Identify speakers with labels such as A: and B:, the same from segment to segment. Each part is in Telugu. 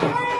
A: Thank you.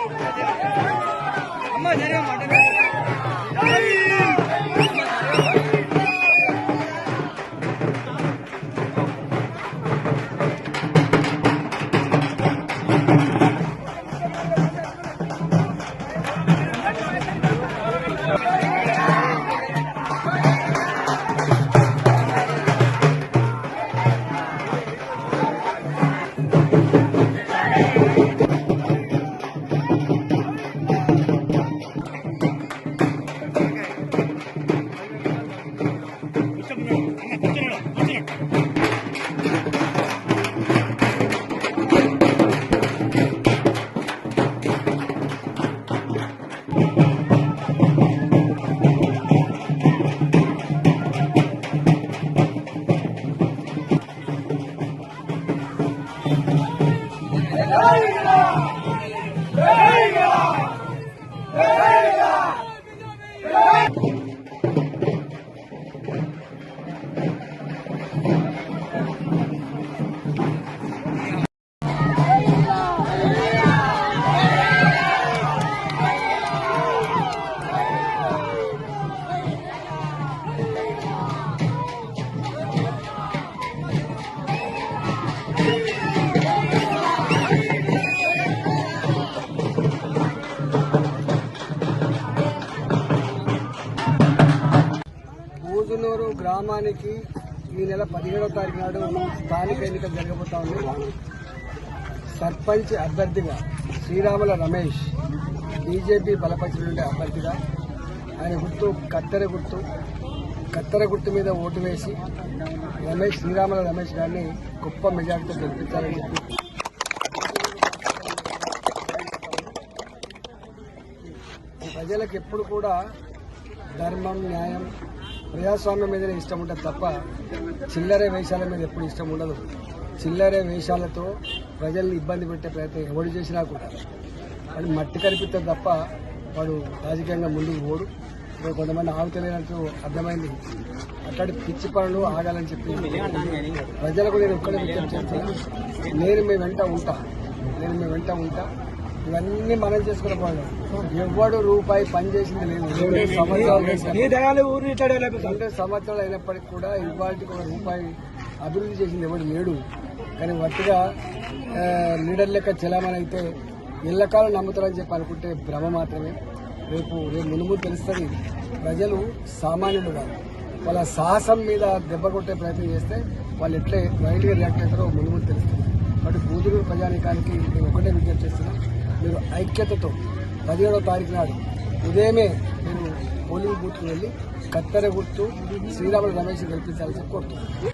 A: బూజునూరు గ్రామానికి ఈ నెల పదిహేడవ తారీఖు నాడు స్థానిక ఎన్నికలు జరగబోతా ఉంది. సర్పంచ్ అభ్యర్థిగా శ్రీరాముల రమేష్ బీజేపీ బలపరిచినటువంటి అభ్యర్థిగా ఆయన గుర్తు కత్తెర గుర్తు కత్తెర గుర్తు మీద ఓటు వేసి రమేష్ శ్రీరాముల రమేష్ గారిని గొప్ప మెజార్టీతో గెలిపించాలని చెప్పి ప్రజలకు ఎప్పుడు కూడా ధర్మం న్యాయం ప్రజాస్వామ్యం మీదనే ఇష్టం ఉంటుంది తప్ప చిల్లరే వేషాల మీద ఎప్పుడు ఇష్టం ఉండదు. చిల్లరే వేషాలతో ప్రజల్ని ఇబ్బంది పెట్టే ప్రయత్నం ఎవడు చేసినా కూడా. వాడు మట్టి కనిపిస్తే తప్ప వాడు రాజకీయంగా ముందుకు పోడు. ఇప్పుడు కొంతమంది ఆగుతలేనట్టు అర్థమైంది. అట్లాంటి పిచ్చి పనులు ఆగాలని చెప్పి ప్రజలకు నేను ఒక్కడే విజ్ఞప్తి చేస్తాను నేను మీ వెంట ఉంటా. నేను మీ వెంట ఉంటా. ఇవన్నీ మనం చేసుకున్న పనులు ఎవ్వడు రూపాయి పని చేసింది లేదు. రెండు సంవత్సరాలు చేసిన రెండు సంవత్సరాలు అయినప్పటికీ కూడా ఇవాళకి ఒక రూపాయి అభివృద్ధి చేసింది ఎవడు లేడు. కానీ వట్టిగా లీడర్ లెక్క చలామణి అయితే ఇళ్ళకాలం నమ్ముతారని చెప్పి అనుకుంటే భ్రమ మాత్రమే. రేపు రేపు మునుము తెలుస్తుంది ప్రజలు సామాన్యులు కాదు. వాళ్ళ సాహసం మీద దెబ్బ కొట్టే ప్రయత్నం చేస్తే వాళ్ళు ఎట్లే రైట్గా రియాక్ట్ అవుతారో మునుము తెలుస్తుంది. కాబట్టి పూజలు ప్రజానికానికి నేను ఒకటే విజ్ఞప్తి చేస్తున్నాను మీరు ఐక్యతతో పదిహేడవ తారీఖు నాడు ఉదయమే మీరు పోలింగ్ బూత్కి వెళ్ళి కత్తెర గుర్తు శ్రీరాములు రమేష్ గెలిపించాలని చెప్పి కోరుతున్నాను